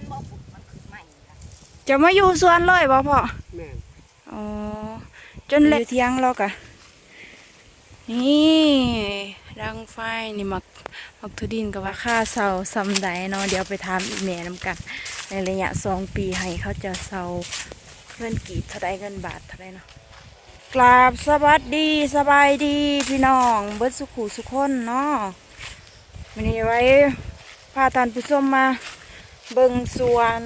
นบ่ปุ๊บมันคือใหม่ค่ะจะมาอยู่สวนเลยบ่พ่อแม่นอ๋อจนเลยเที่ยงแล้วกะนี่ดังไฟนี่มักมักทุดินกับว่าค่าเสาซำใดเนาะเดี๋ยวไปถามอีแม่นำกัน ในระยะสองปีให้เขาจะเสาเงินกีบเท่าใดเงินบาทเท่าใดเนาะกราบสวัสดีสบายดีพี่น้องเบิดสุขุสุขคนเนาะวันนี้ไว้พาท่านผู้ชมมา เบิ่งสวน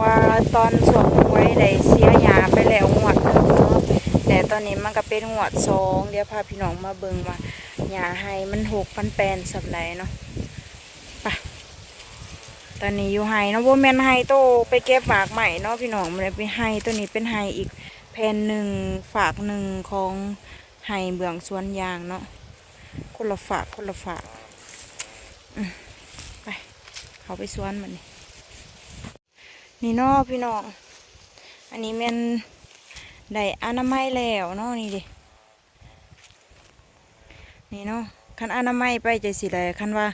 ว่าตอนสวมไว้ได้เสียหยาไปแล้วงวดนึงเนาะแต่ตอนนี้มันก็เป็นงวดสองเดี๋ยวพาพี่น้องมาเบิ่งว่าหยาให้มันหกปันแปนสับไหนเนาะไปตอนนี้อยู่ไฮเนาะว่าแมนไฮโตไปเก็บฝากใหม่เนาะพี่น้องมันเลยไปไฮตัวนี้เป็นไฮอีกแผ่นหนึ่งฝากหนึ่งของไฮเบื้องสวนยางเนาะคนละฝากคนละฝากอืม เขาไปสวนมันนี่นี่เนาะพี่น้อง อันนี้มันได้อนามัยแล้วเนาะนี่ดินี่เนาะคันอนามัยไปใจสิเลยคันว่า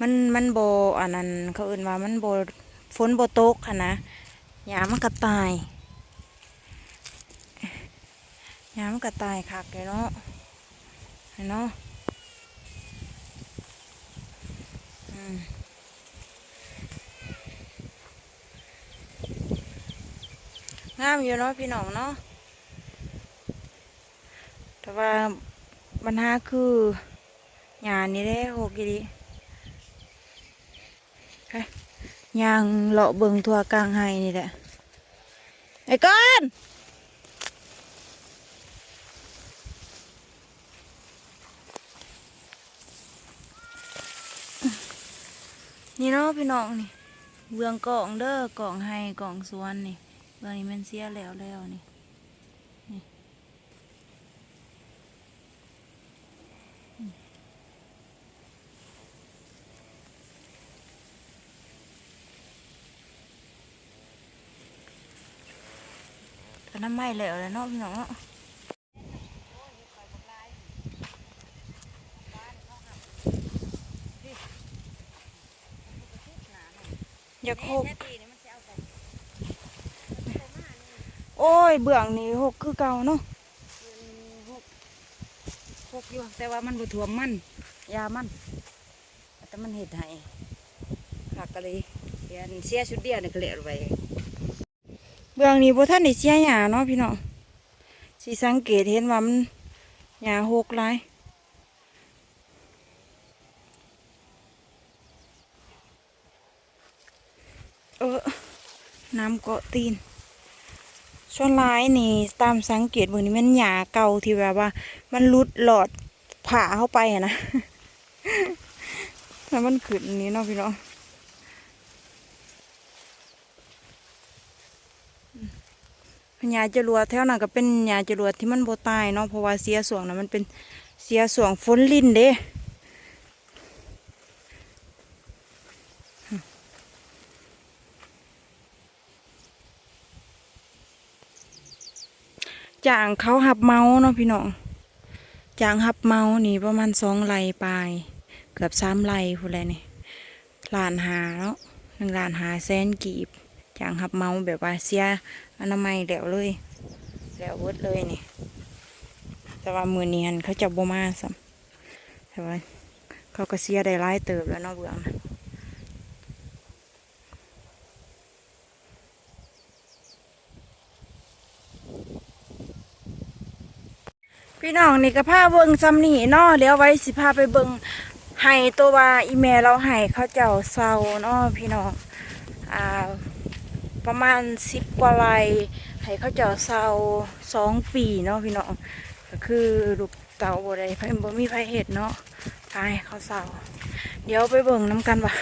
มันมันโบอันนั้นเขาอื่นว่ามันโบฝนโบตกค่ะนะยามันก็ตายยามันก็ตายคักเลยเนาะเห็นเนาะอืม งามอยู่เนาะพี่น้องเนาะแต่ว่าปัญหาคือหยานี่ได้หกอีดีไปยางเลาะเบิงทัวกลางไห้นี่แหละไอ้ก้อนนี่เนาะพี่น้องนี่เบืองกล่องเด้อกล่องให้กล่องสวนนี่ เบืองนี้มันเสียแล้วแล้วนี่นี่อืมก็น้ำไหม้แล้วแล้วเนาะพี่น้องเนาะอย่าโคก แค่ตีนี่มันจะเอาไปโอ้ย เบื้องนี่หกคือเก่าเนาะพกอยู่แต่ว่ามันบ่ท่วมมัน ยามัน แต่มันเห็ดให้หักก็เลยเสียเสียชุดเดียวนี่ก็เหลือไว้เบื้องนี้บ่ท่านได้เสียหยาเนาะพี่น้องสิสังเกตเห็นว่ามันหยาหกหลายเออน้ำเกาะตีน ส่วนหลายนี่ตามสังเกตเบื้องนี้มันหยาเก่าที่แบบว่า มันรุดหลอดผ่าเข้าไปอะนะแล้วมันขึ้นนี้เนาะพี่น้องหญ้าจรวดแถวนั้นก็เป็นหญ้าจรวดที่มันโบตายเนาะเพราะว่าเสียสวงนะมันเป็นเสียสวงฝนลินเด้ จางเขาหับเมาเนาะพี่น้องจางหับเมานี่ประมาณสองไร่ปลาย เกือบสามไร่พูดเลยนี่ล้านหาเนาะหนึ่งล้านหาแสนกีบจางหับเมาแบบว่าเสียอนามัยแล้วเลยแล้วเวิดเลยนี่ แต่ว่ามือเนียนเขาจะบ่มาซ้ำแต่ว่าเขาก็เสียได้หลายเติบแล้วเนาะเบื้องนะ พี่น้องนี่ก็พาเบิ่งซ้ำนี่เนาะเดี๋ยวไว้สิพาไปเบิ่งให้ตัวว่าอีเมลเราให้เขาเจ้าเศร้านาะพี่น้องอ่าประมาณสิบกว่าไร่ให้เขาเจ้าเศร้าสองปีเนาะพี่น้องก็คือลูกเต่าบ่ได้ไผบ่มีไผเห็ดเนาะพายเขาเศร้าเดี๋ยวไปเบิ่งน้ำกันว่า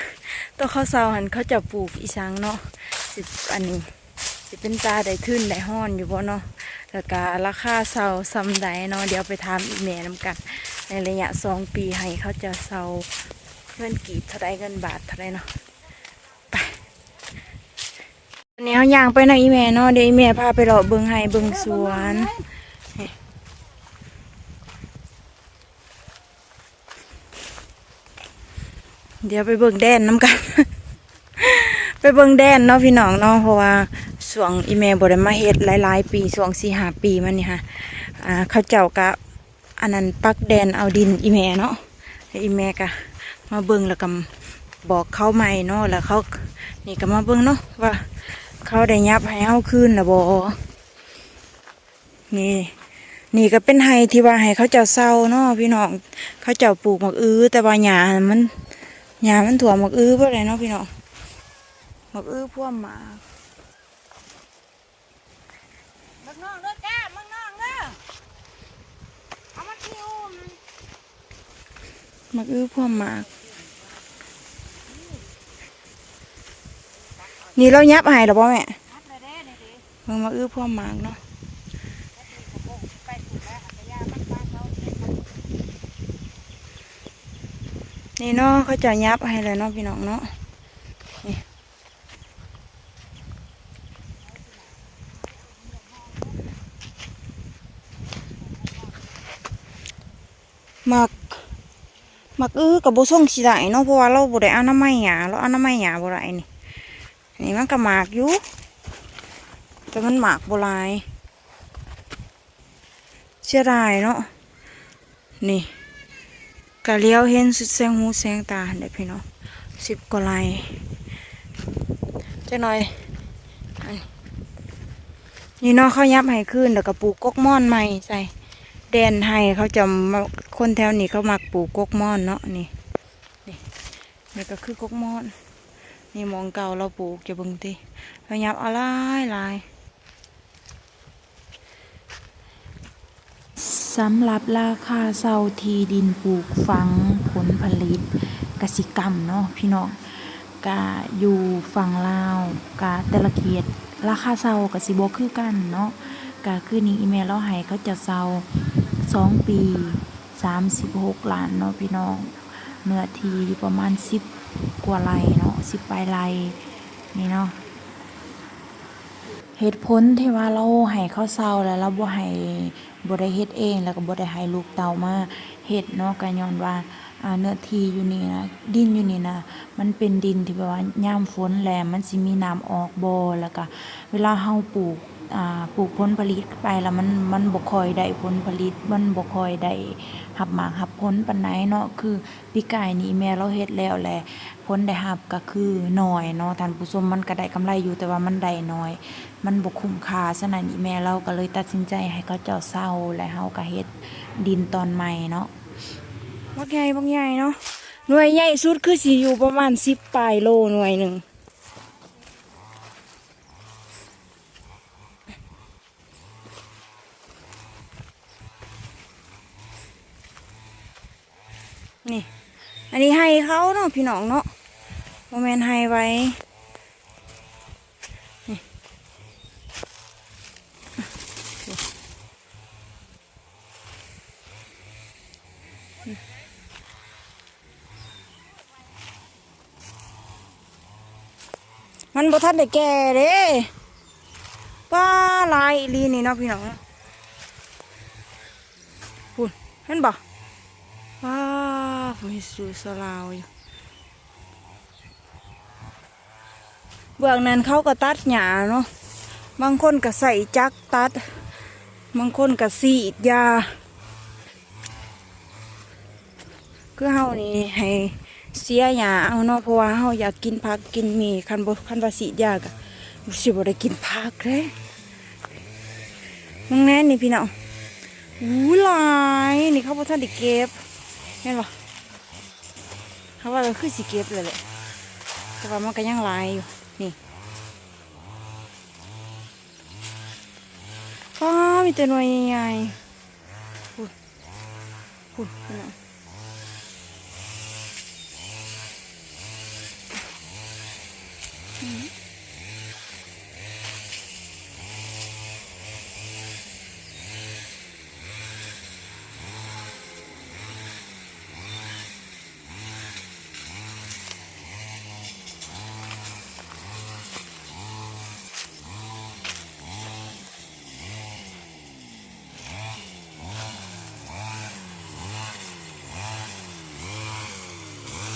ตัวเขาเศร้าหันเขาจะปลูกอีสังเนาะสิอันนี้สิเป็นตาได้ขึ้นได้ห้อนอยู่บ่เนาะ แล้วก็ราคาเศร้าซำใดเนาะเดี๋ยวไปถามอีแม่น้ำกัน ในระยะสองปีให้เขาจะเศร้าเงินกีบเท่าไรเงินบาทเท่าไรเนาะอันนี้เขาย่างไปในะอีแม่เนาะเดี๋ยวอีแม่พาไปเลาะเบิงไห้เบิงสวนเดี๋ยวไปเบิงแดนน้ำกัน ไปเบิ่งแดนเนาะพี่น้องเนาะเพราะว่า ช่วงอีเมลบ่ได้มาเฮ็ดหลาย ๆ ปีช่วง4-5ปีมานี่ค่ะอ่าเขาเจ้าก็อันนั้นปักแดนเอาดินอีเมลเนาะอีเมลก็มาเบิ่งแล้วก็บอกเขาใหม่เนาะแล้วเขานี่ก็มาเบิ่งเนาะว่า เขาได้ยับให้เฮาคืนแล้วบ่นี่ นี่ก็เป็นไฮที่ว่าให้เขาเจ้าเศร้าเนาะพี่น้องเขาเจ้าปลูกหมกอื้อแต่ว่าหญ้ามันหญ้ามันถั่วหมกอื้อบ่ได้เนาะพี่น้องหมกอื้อพ่วมหมา มึงน้องเด้อจ้ามึงน้องเด้อเอามาคิวมันหมากอื้อพ่วมหมาก นี่เรายับให้หรอบ่แม่นัดเลยเด้นี่ดิเบิ่งมากอื้อพ่วมหมากเนาะโอ้ไปถูกแล้วอัตยามันปลาเขาเองนี่เนาะเขาจะยับให้เลยเนาะพี่น้องเนาะ หมักหมักอื้อกับโบส่งสีได้เนาะเพราะว่าเราบ่ได้อนามัยหยาเราอนามัยหยาบ่ได้นี่นี่มันก็หมากอยู่แต่มันหมากบ่หลายเสียดายเนาะนี่กะเลี้ยวเห็นสุดแสงหูแสงตาเด็กพี่น้องสิบกว่าไร่จะหน่อยนี่เนาะเขายับให้ขึ้นแล้วก็ปลูกกกม่อนใหม่ใส่ แดนให้เขาจะมาคนแถวนี้เขามักปลูกกกม่อนเนาะนี่นี่นี่ก็คือกกม่อน นี่มองเก่าเราปลูกจะบิ่งติเรายับอาหลายหลายสำหรับราคาเซาทีดินปลูกฝังผลผลิตกสิกรรมเนาะพี่น้องกะอยู่ฝั่งลาวกะแต่ละเขตราคาเซากะสิบ่คือกันเนาะกะคือนี้อีเมลเราให้เขาจะเซา สองปีสามสิบหกล้านเนาะพี่น้องเนื้อที่ประมาณสิบกว่าไร่เนาะสิบปลายไร่นี่เนาะเหตุผลที่ว่าเราให้เขาวเศร้าแล้วเราบ่ให้บ่ได้เฮ็ดเองแล้วก็บ่ได้ให้ลูกเต่ามาเฮ็ดเนาะก็ย้อนว่าเนื้อที่อยู่นี่นะดินอยู่นี่นะมันเป็นดินที่แบบว่ายามฝนแล้งมันสิมีน้ำออกบ่แล้วก็เวลาเฮาปลูก อ่าปลูกผลผลิตไปแล้วมันมันบ่ค่อยได้ผลผลิต มันบ่ค่อยได้รับหมากรับผลปานใดเนาะ คือปีกายนี่แม่เราเฮ็ดแล้วแหละ ผลได้รับก็คือน้อยเนาะท่านผู้ชมมันก็ได้กำไรอยู่แต่ว่ามันได้น้อย มันบ่คุ้มค่าฉะนั้นอีแม่เราก็เลยตัดสินใจให้เขาเจ้าเศร้าและเฮาก็เฮ็ดดินตอนใหม่เนาะบักใหญ่บักใหญ่เนาะหน่วยใหญ่สุดคือสิอยู่ประมาณ10ปลายโลหน่วยหนึ่ง นี่ อันนี้ให้เขาเนาะพี่น้องเนาะบ่แม่นให้ไว้มันบ่ทันได้แก่เด้ป้าลายลีนี่เนาะพี่น้องพูนเห็นบ่ พูนสูสลาวอยู่เบื้องนั้นเขาก็ตัดหญ้าเนาะบางคนก็ใส่จักรตัด บางคนก็สีดยา คือเฮานี่ให้เสียหยาเอาเนาะเพราะว่าเฮาอยากกินผักกินมีคันบ่คันว่าสิยากะสิบ่ได้กินผักเลยมึงแน่นี่พี่น้องอู้หลายนี่เขาบ่ทันได้เก็บเห็นบ่ เขาว่าก็คือสิเก็บเลยแหละแต่ว่ามันก็ยังลายอยู่ นี่ฟ้ามีแต่หน่วยใหญ่ๆหุ่นหุ่น้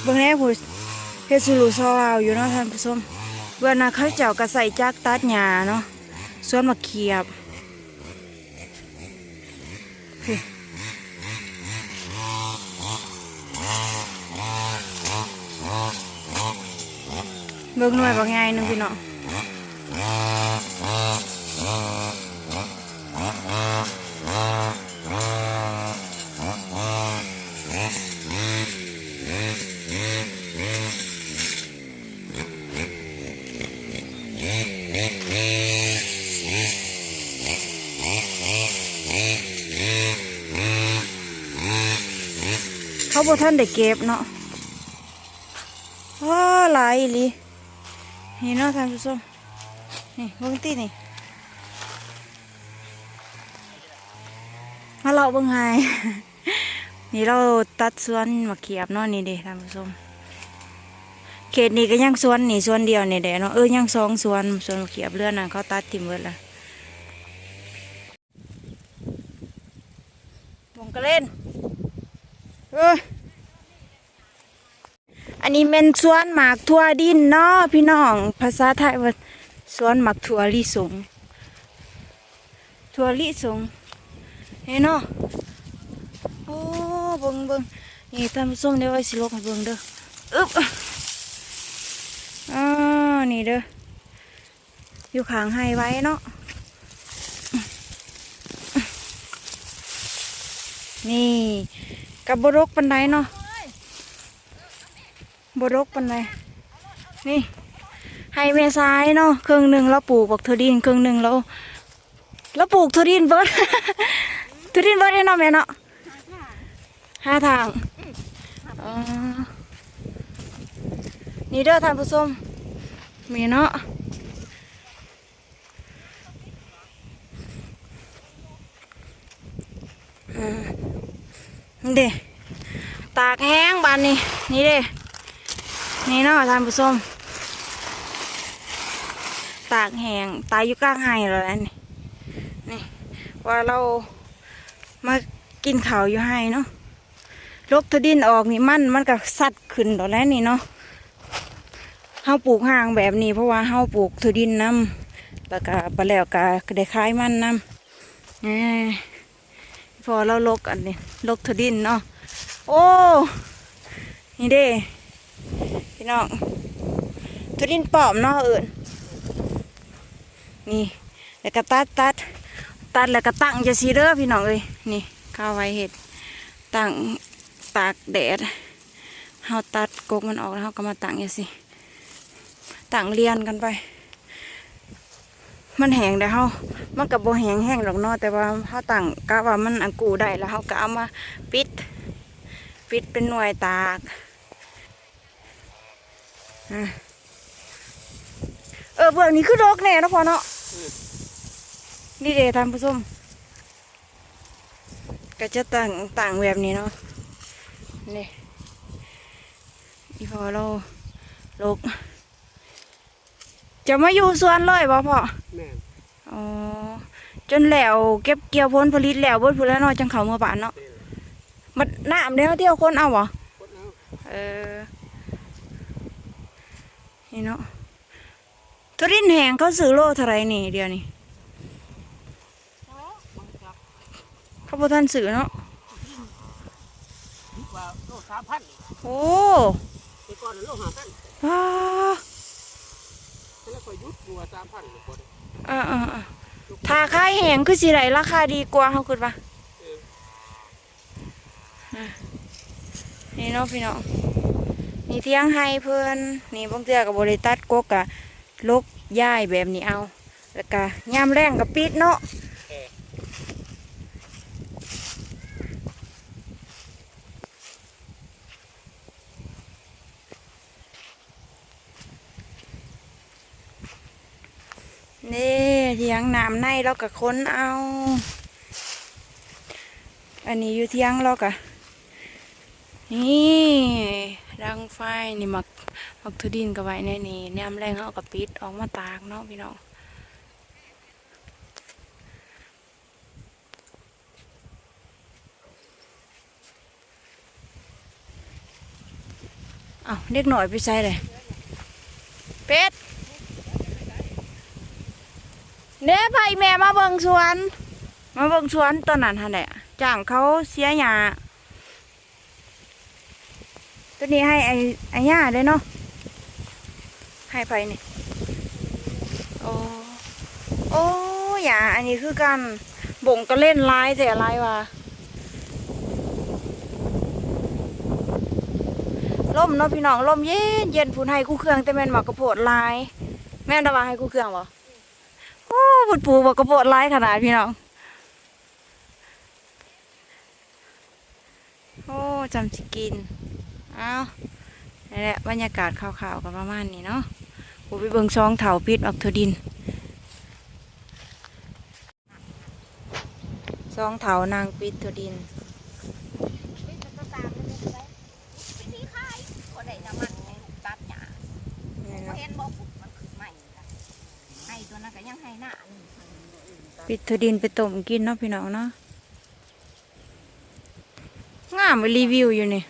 บางแน่ผู้เฮ็ดสุรุซอลาวอยู่เนาะท่านผู้ชมเบื่อนะเขาเจ้าก็ใส่จากตัดหญ้าเนาะส่วนมะเขียบเบิ่งหน่วยบางไงนึงพี่เนาะ เขาบ่ท่านได้เก็บเนาะว้าหลายอีหลีนี่เนาะท่านผู้ชมนี่เบิ่งตินี่มาเลาะเบิ่งไห้นี่เราตัดสวนมะเขียบเนาะนี่เด้ท่านผู้ชมเขตนี้ก็ยังสวนนี่สวนเดียวนี่เด้เนาะเออยังสองสวนสวนมะเขียบเรือนน่ะเขาตัดทิ่มเบิดละวงกระเล่น เอ้ยอันนี้เป็นสวนหมากทั่วดินเนาะพี่น้อง ภาษาไทยว่าสวนหมากทั่วลิสงทั่วลิสงเห็นเนาะโอ้เบิ่งเบิ่งนี่ท่านผู้ชมเดี๋ยวไอ้สิลกให้เบิ่งเด้ออึ๊บอ่านี่เด้ออยู่ขางให้ไว้เนาะนี่ กับบรกปันไดเนาะบรกปันไดนี่ให้แม่ซ้ายเนาะครึ่งหนึ่งเราปลูกบักเทอดินครึ่งหนึ่งเราเราปลูกเทอดินเบิร์ดเทอดินเบิดให้เนาะแม่เนาะห้าทางนี่เด้อท่านผู้ชมมีเนาะอืม นี่เด้ตากแห้งบานนี่นี่เด้นี่เนาะท่านผู้ชมตากแห้งตายอยู่กลางไห้แล้วนี่นี่ว่าเรามากินข้าวอยู่ไห้เนาะลกทดินออกนี่มันมันก็สัดขึ้นตอนแรกนี่เนาะเฮาปลูกห่างแบบนี้ เพราะว่าเฮาปลูกทดินน้ำแล้วก็ไปแล้วก็ได้ขายมันน้ำเอ้ย พอเราลกอันนี้ลกทดินเนาะโอ้นี่เด้พี่น้องทดินปลอมเนาะเอิญนี่แล้วก็ตัดตัดตัดแล้วก็ตั้งจะสีเด้อพี่น้องเอ้ยนี่ข้าวไว้เห็ดตั้งตากแดดเฮาตัดกกมันออกแล้วเฮาก็มาตั้งอย่างสิตั้งเรียนกันไป มันแห้งแต่เฮามันกับโบแห้งแห้งหรอกเนาะแต่ว่าเฮาตั้งกะว่ามันอังกูได้แล้วเฮาก็เอามาปิด ปิดเป็นหน่วยตากเออเบื้องนี้คือดอกแน่นะพอเนาะนี่เดท่านผู้ชมก็จะตั้งต่างแบบนี้เนาะนี่อีพอเราลก จะมาอยู่สวนเลยบ่พ่อแม่นอ๋อจนแล้วเก็บเกี่ยวผลผลิตแล้วเบิดพูนแล้วเนาะจังเขาเมื่อป่านเนาะมันน้ำเดียวเที่ยวคนเอาบ่คนเอาเออนี่เนาะทุรินแหงเขาซื้อโลเท่าไหรนี่เดียวนี่เขาบ่ทันซื้อเนาะว่าโลสามพันโอ้แต่ก่อนน่ะโลห้าพันว้า แล้วก็ยุดอยู่ว่าสามพันคนอ่าอ่าอ่าถ้าขายแหงคือสิไรราคาดีกว่าเขาคุณปะนี่เนาะพี่น้องนี่เที่ยงให้เพื่อนนี่บางเตือกับบริตัดกกกะลกย่ายแบบนี้เอา แล้วก็ยามแรงกับปิดเนาะนี่เที่ ยงน้ำในเราก็ค้นเอา อันนี้อยู่เที่ยงเราก็นี่รังไฟนี่มักมักทุดินก็ไว้ในนี่แนมแรงเอากับปิดออกมาตากเนาะพี่น้องเอาเด็กหน่อยไปใส่เลยเป็ด เด้ไผแม่มาเบิ่งสวน มาเบิ่งสวนตอนนั้นหั่นแหละจ้างเขาเสียหญ้าตัวนี้ให้ไอ้ไอ้หญ้าได้เนาะให้ไผนี่โอ้โอ้หญ้าอันนี้คือกันบ่งก็เล่นลายแต่อะไรวะล่มเนาะพี่น้องล่มเย็นเย็นพุ่นให้กูเครื่องแต่แม่นหมากกระโพดลาย แม่นตะวาให้กูเครื่องบ่ โอ้ปวดปูบอกกระโปดไล่ขนาดพี่น้อง โอ้จำจิกิน เอานี่แหละบรรยากาศข่าวๆกันประมาณนี้เนาะปูไปเบิงซองเถาปิดออกเทอดินซองเถานางปิดเทอดิน ปิดทดินไปต้มกินเนาะพี่น้องเนาะงามไปรีวิวอยู่นี่